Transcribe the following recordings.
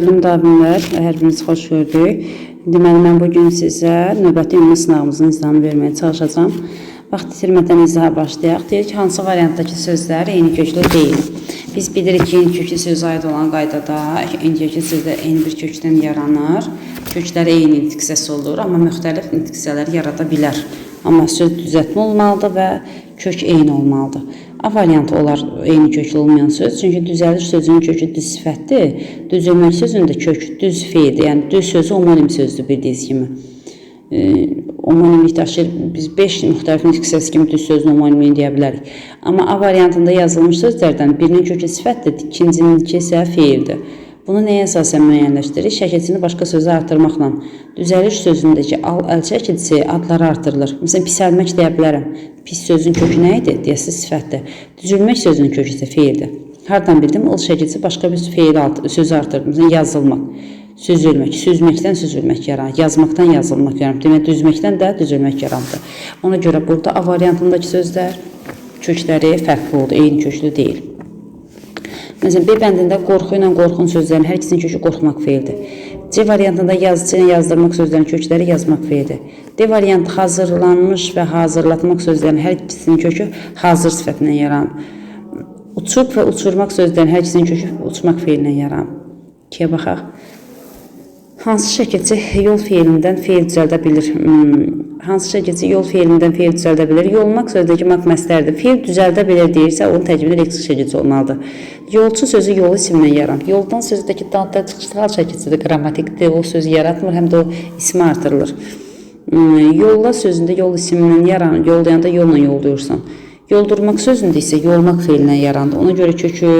Müəllim müdavimlər, hər birinizi xoş gördük. Deməli, mən bugün sizə növbəti ümumi sınavımızın izahını verməyə çalışacağam. Vaxt itirmədən izaha başlayaq. Deyir ki, hansı variantdakı sözlər eyni köklü deyil? Biz bilirik ki, eyni köklü söz aid olan qaydada eyni köklü sözlər eyni bir kökdən yaranır. Köklər eyni intiqsiyası olur, amma müxtəlif intiqsiyalar yarada bilər. Amma söz düzəltmə olmalıdır və kök eyni olmalıdır. A variantı olar eyni köklü olmayan söz. Çünki düzəliş sözünün kökü düz sifətdir. Düzülmək sözünün də kökü düz feildir. Yəni düz sözü omonim sözdür bildiyiniz kimi. E, omonimlik daşıyır. Biz 5 müxtəlif nitqsəsi kimi düz sözün omonimliyini deyə bilərik. Amma A variantında yazılmış sözlərdən birinin kökü sifətdir, ikincininki isə feildir. Bunu nəyə əsasən müəyyənləşdirir? Şəkilçini başqa sözə artırmaqla. Düzəliş sözündəki al əl çəkilisi adları artırılır. Məsələn, pisəlmək deyə bilərəm. Pis sözün kökü nə idi? Deyəsi sifətdir. Düzülmək sözünün kökü isə feildir. Hardan bildim? Ol şəkilçisi başqa bir feil alt sözü artırır. Məsələn, yazılmaq. Süzülmək, süzməkdən süzülmək yaranır, yazmaqdan yazılmaq yaranır. Demək, düzməkdən də düzülmək yaranır. Ona görə burada A variantındakı sözlər kökləri fərqli oldu, eyni köklü deyil. Məsələn, B bəndində qorxu ilə qorxun sözlərin hər ikisinin kökü qorxmaq feildir. C variantında yazıcı ilə yazdırmaq sözlərin kökləri yazmaq feildir. D variantı hazırlanmış və hazırlatmaq sözlərin hər ikisinin kökü hazır sifətindən yaranıb. Uçub və uçurmaq sözlərin hər ikisinin kökü uçmaq feilindən yaranıb. 2-yə baxaq. Hansı şəkilçi yol feilindən feil düzəldə bilir? Hmm. Hansı şəkilçi yol feilindən feil düzəldə bilir? Yolmaq sözdəki maq məstərdir. Feil düzəldə bilir deyirsə, onun təcrübədə leksik şəkilçi olmalıdır. Yolçu sözü yol ismindən yaranır. Yoldan sözdəki dadda çıxışlar şəkilçidir, qrammatikdir. O sözü yaratmır, həm də o ismi artırılır. Hmm. Yolla sözündə yol ismindən yaranır. Yollayanda yolla yolluyursan. Yoldurmaq sözündə isə yolmaq feilindən yarandı. Ona görə kökü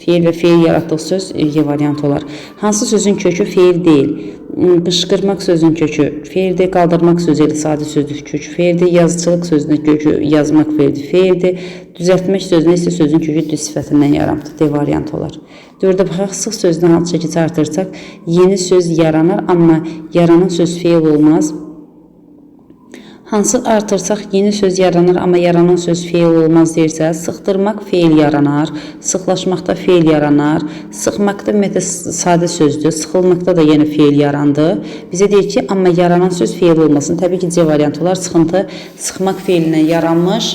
Feil və feil yaratdığı söz Y variantı olar. Hansı sözün kökü feil deyil? Hmm, Qışqırmaq sözün kökü feildir, qaldırmaq sözü ilə sadə sözdür kökü feildir, yazıçılıq sözünün kökü yazmaq feildir, feildir. Düzəltmək sözünə isə sözün kökü düz sifətindən yaranır. D variantı olar. Dördə baxaq, sıx sözdən hansı şəkildə artırsaq, yeni söz yaranır, amma yaranan söz feil olmaz. Hansı artırsaq yeni söz yaranır, amma yaranan söz feil olmaz deyirsə, sıxdırmaq feil yaranar, sıxlaşmaqda feil yaranar, sıxmaqda ümumiyyətlə sadə sözdür, sıxılmaqda da yenə feil yarandı. Bizə deyir ki, amma yaranan söz feil olmasın. Təbii ki, C variantı olar. Sıxıntı sıxmaq feilindən yaranmış,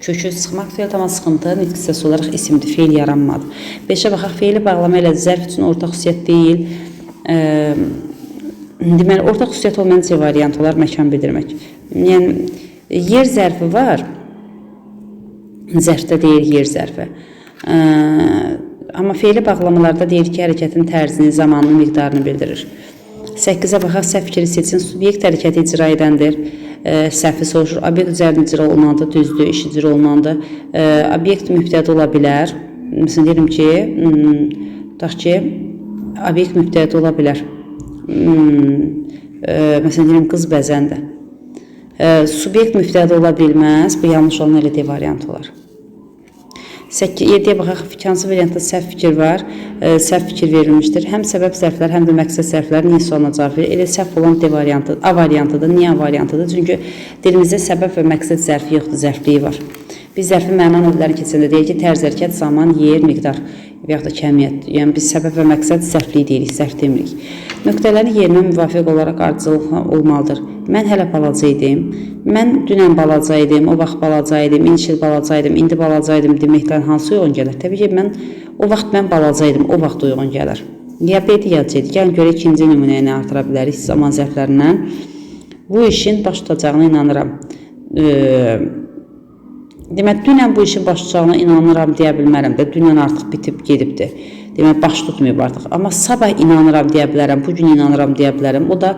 kökü sıxmaq feil tamam sıxıntı nitq hissəsi olaraq isimdir, feil yaranmadı. 5-ə baxaq, feili bağlama ilə zərf üçün ortaq xüsusiyyət deyil. Deməli, ortaq xüsusiyyət olmayan C variantı olar məkan bildirmək. Yəni yer zərfi var. Zərfdə deyir yer zərfi. Ə, amma feili bağlamalarda deyir ki, hərəkətin tərzini, zamanını, miqdarını bildirir. 8-ə baxaq, səhv fikri seçin. Subyekt hərəkəti icra edəndir. Ə, səhvi soruşur. Obyekt üzərində icra olunanda düzdür, iş icra olunanda. Ə, obyekt mübtədə ola bilər. Məsələn deyirəm ki, tutaq ki, obyekt mübtədə ola bilər. Hmm, e, məsələn deyirəm qız bəzəndə. Subyekt mübtədə ola bilməz. Bu yanlış olan elə D variantı olar. 7-yə baxaq, hansı variantda səhv fikir var, e, səhv fikir verilmişdir. Həm səbəb zərflər, həm də məqsəd zərfləri niyə sualına cavab verir? Elə səhv olan D variantı, A variantıdır. Niyə A variantıdır? Çünki dilimizdə səbəb və məqsəd zərfi yoxdur, zərfliyi var. Biz zərfi məna növləri keçəndə deyək ki, tərz hərəkət, zaman, yer, miqdar və yaxud da kəmiyyət. Yəni biz səbəb və məqsəd zərfliyi deyirik, zərf demirik. Nöqtələrin yerinə müvafiq olaraq ardıcıl olmalıdır. Mən hələ balaca idim. Mən dünən balaca idim, o vaxt balaca idim, indi balaca idim, indi balaca idim deməkdən hansı uyğun gəlir? Təbii ki, mən o vaxt mən balaca idim, o vaxt uyğun gəlir. Ya B C. Gəlin görək ikinci nümunəyə nə artıra bilərik zaman zərflərindən. Bu işin baş tutacağına inanıram. Ee, Demək, dünən bu işin baş tutacağına inanıram deyə bilmərəm də. Dünən artıq bitib gedibdi. Demək, baş tutmayıb artıq. Amma sabah inanıram deyə bilərəm, bu gün inanıram deyə bilərəm. O da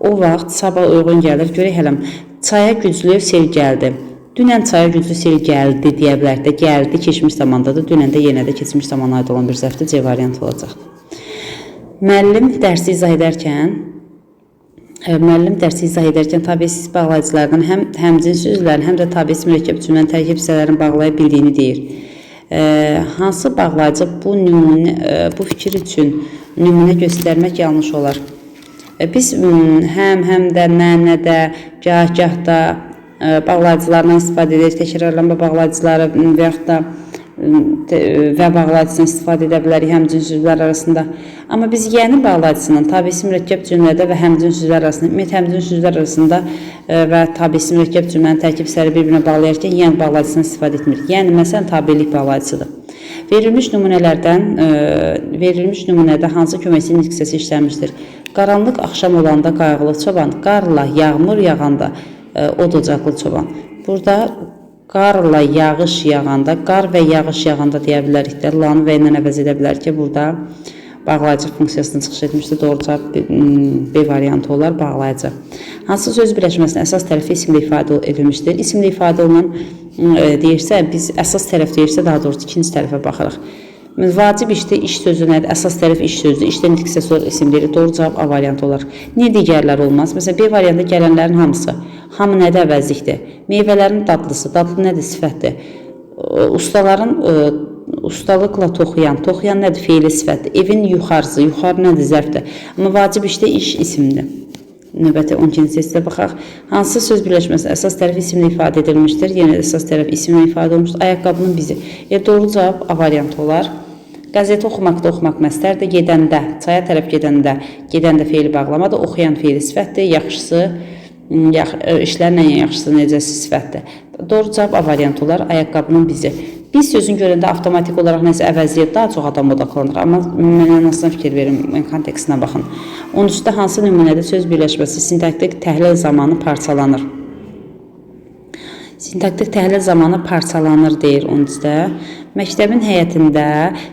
o vaxt sabah uyğun gəlir. Görək hələm. Çaya güclü sel gəldi. Dünən çaya güclü sel gəldi deyə bilərik də. Gəldi keçmiş zamandadır. Dünən də yenə də keçmiş zamana aid olan bir zərfdə C variantı olacaqdır. Müəllim dərsi izah edərkən Müəllim dərsi izah edərkən tabesiz bağlayıcılardan həm həmcins üzvlərin, həm də tabesiz mürəkkəb cümlənin tərkib hissələrini bağlaya bildiyini deyir. Ə, hansı bağlayıcı bu nümunə ə, bu fikir üçün nümunə göstərmək yanlış olar? Ə, Biz həm həm də mənədə, gah-gah da ə, bağlayıcılardan istifadə edirik, təkrarlanma bağlayıcıları və yaxud da və bağlayıcısından istifadə edə bilərik həmcins sözlər arasında. Amma biz yəni bağlayıcısından tabisi mürəkkəb cümlədə və həmcins sözlər arasında, ümumiyyətlə həmcins sözlər arasında e, və tabisi mürəkkəb cümlənin tərkib hissələri bir-birinə bağlayarkən yəni bağlayıcısından istifadə etmirik. Yəni məsələn tabelilik bağlayıcısıdır. Verilmiş nümunələrdən e, verilmiş nümunədə hansı köməkçi nitq hissəsi işlənmişdir? Qaranlıq axşam olanda qayğılı çoban, qarla yağmur yağanda e, od ocaqlı çoban. Burada qarla yağış yağanda, qar və yağış yağanda deyə bilərik də, lanı və ilə əvəz edə bilər ki, burada bağlayıcı funksiyasını çıxış etmişdir. Doğru cavab B, variantı olar, bağlayıcı. Hansı söz birləşməsinin əsas tərəfi isimlə ifadə edilmişdir? İsimlə ifadə olunan e, deyirsə, biz əsas tərəf deyirsə, daha doğrusu ikinci tərəfə baxırıq. Vacib işdə iş sözü nədir? Əsas tərəf iş sözüdür. İşdən nitq olaraq isimləri doğru cavab A variantı olar. Niyə digərləri olmaz? Məsələn, B variantında gələnlərin hamısı. Hamı nədə əvəzlikdir? Meyvələrin dadlısı. Dadlı nədir? Sifətdir. Ustaların ə, ustalıqla toxuyan. Toxuyan nədir? Feili sifətdir. Evin yuxarısı. Yuxarı nədir? Zərfdir. Amma vacib işdə iş isimdir. Növbəti 12-ci testə baxaq. Hansı söz birləşməsi əsas tərəf isimlə ifadə edilmişdir? Də əsas tərəf isimlə ifadə olunmuşdur. Ayaqqabının bizi. E, doğru cavab A variantı olar. Qəzeti oxumaqda oxumaq məstərdir. Gedəndə, çaya tərəf gedəndə, gedəndə feili bağlamadır. Oxuyan feili sifətdir. Yaxşısı, m, yax, ə, işlərlə yaxşısı necəsi sifətdir. Doğru cavab A variantı olar. Ayaqqabının bizi. Biz sözün görəndə avtomatik olaraq nəsə əvəzləyir, daha çox adam odaqlanır. Amma mənasına fikir verin, kontekstinə baxın. 13-də hansı nümunədə söz birləşməsi sintaktik təhlil zamanı parçalanır? Sintaktik təhlil zamanı parçalanır deyir 13-də. Məktəbin həyətində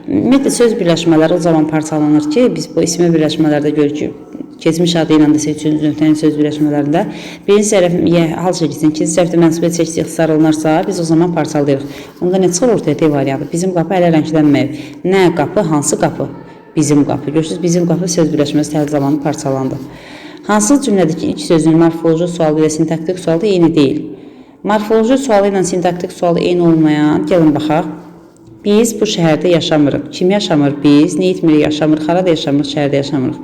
ümumiyyətlə söz birləşmələri o zaman parçalanır ki, biz bu ismi birləşmələrdə görürük keçmiş adı ilə desə üçüncü nöqtənin söz birləşmələrində birinci zərf yə hal şəkilsinin ikinci zərfdə mənsubiyyət çəkisi ixtisar olunarsa, biz o zaman parçalayırıq. Onda nə çıxır ortaya D variantı? Bizim qapı hələ rənglənməyib. Nə qapı, hansı qapı? Bizim qapı. Görürsüz, bizim qapı söz birləşməsi təhlil zamanı parçalandı. Hansı cümlədəki ilk sözün morfoloji sualı ilə sintaktik sualı eyni deyil? Morfoloji sualı ilə sintaktik sualı eyni olmayan, gəlin baxaq. Biz bu şəhərdə yaşamırıq. Kim yaşamır? Biz. Nə etmirik? Yaşamırıq. Harada yaşamırıq? Şəhərdə yaşamırıq.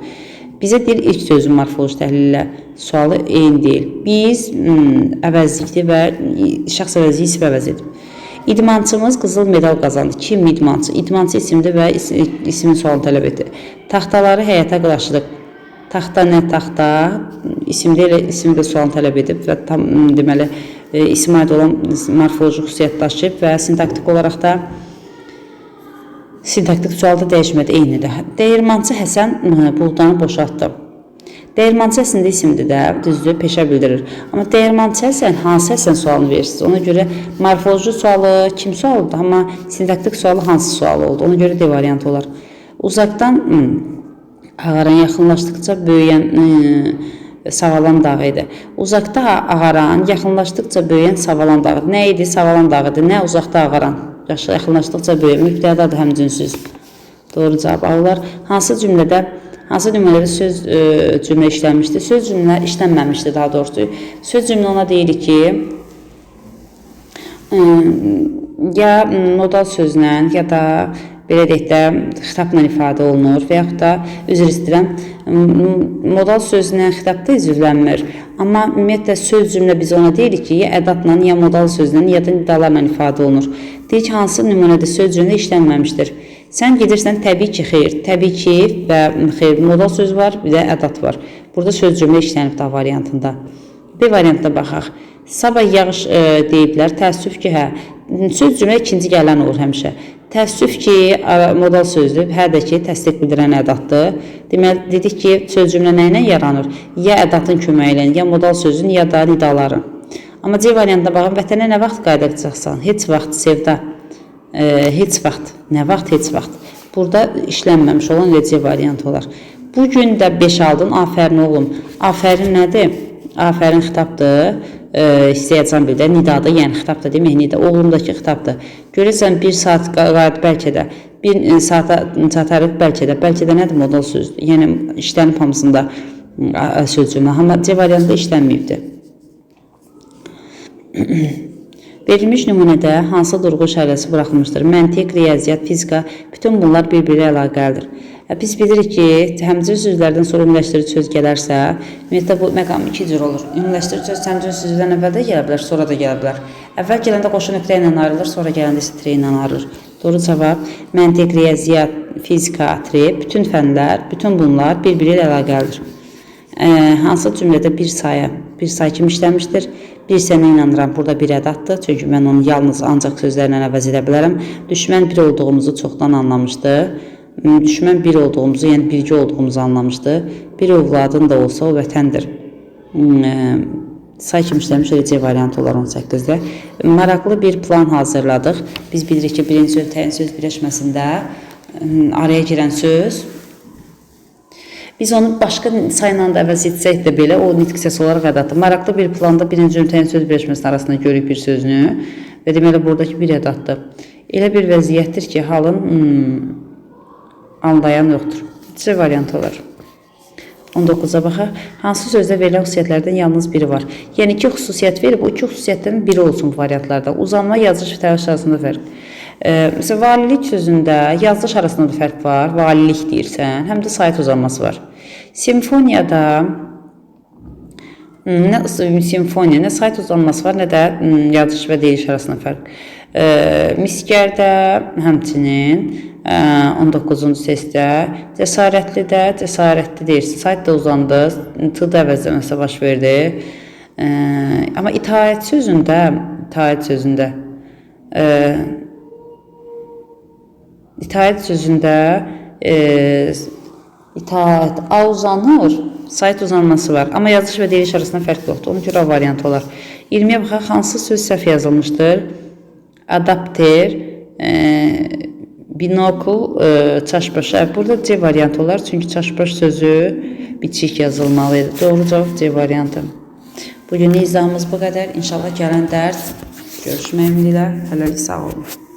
Bizə deyir ilk sözün morfoloji təhlili sualı eyni deyil. Biz hmm, əvəzlikdir və şəxs əvəzliyi isim əvəz edib. İdmançımız qızıl medal qazandı. Kim idmançı? İdmançı isimdir və is ismin sualını tələb etdi. Taxtaları həyətə qılaşdırıb. Taxta nə taxta? İsimdə elə isim də sualını tələb edib və tam deməli e, isimə aid olan morfoloji xüsusiyyət daşıyıb və sintaktik olaraq da Sintaktik sualda dəyişmədi eynidir. Dəyirmançı Həsən buğdanı boşaltdı. Dəyirmançı əslində isimdir də, düzdür, peşə bildirir. Amma dəyirmançı Həsən hansı Həsən sualını verirsiniz? Ona görə morfoloji sualı kim sualıdır, amma sintaktik sualı hansı sual oldu? Ona görə D variantı olar. Uzaqdan hmm, ağaran yaxınlaşdıqca böyüyən ə, savalan dağı idi. Uzaqda ağaran, yaxınlaşdıqca böyüyən savalan dağı. Nə idi? Savalan dağıdır. Nə uzaqda ağaran? Yaşı yaxınlaşdıqca böyüyür. Mübtədadır həmcinsüz. Doğru cavab alırlar. Hansı cümlədə hansı cümlələrdə söz e, cümlə işlənmişdir? Söz cümlə işlənməmişdir daha doğrusu. Söz cümlə ona deyirik ki, e, ya modal sözlə ya da belə deyək də xitabla ifadə olunur və yaxud da üzr istəyirəm modal sözlə xitabda üzrlənmir. Amma ümumiyyətlə söz cümlə biz ona deyirik ki, ya ədatla, ya modal sözlə, ya da nidalarla ifadə olunur. Deyir ki, hansı nümunədə söz cümlə işlənməmişdir? Sən gedirsən təbii ki, xeyr, təbii ki və xeyr modal söz var, bir də ədat var. Burada söz cümlə işlənib da variantında. B variantına baxaq. Sabah yağış e, deyiblər. Təəssüf ki, hə. Söz cümlə ikinci gələn olur həmişə. Təəssüf ki, modal sözdür. Hə də ki, təsdiq bildirən ədatdır. Deməli, dedik ki, söz cümlə nə ilə yaranır? Ya ədatın köməyi ilə, ya modal sözün, ya da nidaların. Amma C variantına baxın, vətənə nə vaxt qayıdacaqsan? Heç vaxt sevda. E, heç vaxt. Nə vaxt, heç vaxt. Burada işlənməmiş olan elə C variantı olar. Bu gün də 5 aldın. Afərin oğlum. Afərin nədir? Afərin xitabdır. E, istəyəcəm bir də nidadır, yəni xitabdır demək nida. Oğlumdakı xitabdır. Görürsən 1 saat qayıt bəlkə də 1 saata çatarıq bəlkə də. Bəlkə də nədir modal sözdür. Yəni işlənib hamısında ə, söz cümlə. Amma C variantında işlənməyibdir. Verilmiş nümunədə hansı durğu işarəsi buraxılmışdır? Məntiq, riyaziyyat, fizika, bütün bunlar bir-biri əlaqəlidir. E, Biz bilirik ki, həmcür sözlərdən sonra ümumiləşdirici söz gələrsə, ümumiyyətlə bu məqam iki cür olur. Ümumiləşdirici söz həmcür sözlərdən əvvəl də gələ bilər, sonra da gələ bilər. Əvvəl gələndə qoşu nöqtə ilə ayrılır, sonra gələndə isə tire ilə ayrılır. Doğru cavab məntiq, riyaziyyat, fizika, trib, bütün fənlər, bütün bunlar bir-biri ilə əlaqəlidir. Ə, hansı cümlədə bir sayı, bir sayı kimi işləmişdir? Bir sənə inanıram, burada bir ədaddır. Çünki mən onu yalnız ancaq sözlərlə əvəz edə bilərəm. Düşmən bir olduğumuzu çoxdan anlamışdı. Düşmən bir olduğumuzu, yəni birgə olduğumuzu anlamışdı. Bir övladın da olsa o vətəndir. M, ə, Say kimi işləmiş C variantı olar 18-də. Maraqlı bir plan hazırladıq. Biz bilirik ki, birinci söz, təyin söz birləşməsində ə, araya girən söz Biz onu başqa sayla da əvəz etsək də belə o nitq səsi olaraq ədaddır. Maraqlı bir planda birinci ünitənin söz birləşməsinin arasında görürük bir sözünü və deməli buradakı bir ədaddır. Elə bir vəziyyətdir ki, halın hmm, anlayan yoxdur. C variantı olar. 19-a baxaq. Hansı sözdə verilən xüsusiyyətlərdən yalnız biri var? Yəni iki xüsusiyyət verib, o iki xüsusiyyətdən biri olsun variantlarda. Uzanma, yazılış və təlaş arasında fərq. E, məsələn, valilik sözündə yazılış arasında da fərq var. Valilik deyirsən, həm də sayt uzanması var. Simfoniyada Hmm, Nə simfoniya, nə sayt uzanması var, nə də hmm, yazılış və deyiliş arasında fərq. E, miskərdə həmçinin e, 19-cu testdə cəsarətli də cəsarətli deyirsən. Sayt da uzandı, t da əvəzləməsə baş verdi. E, amma itaət sözündə, itaət sözündə e, itaət sözündə e, itaət A uzanır, sayt uzanması var. Amma yazılış və deyiliş arasında fərq yoxdur. Ona görə variantı olar. 20-yə baxaq, hansı söz səhv yazılmışdır? Adapter, e, binokl, e, çaşbaş. Burada C variantı olar. Çünki çaşbaş sözü biçik yazılmalıydı. Doğru cavab C variantı. Bugün izahımız bu qədər. İnşallah gələn dərs görüşmək ümidi ilə. Hələlik sağ olun.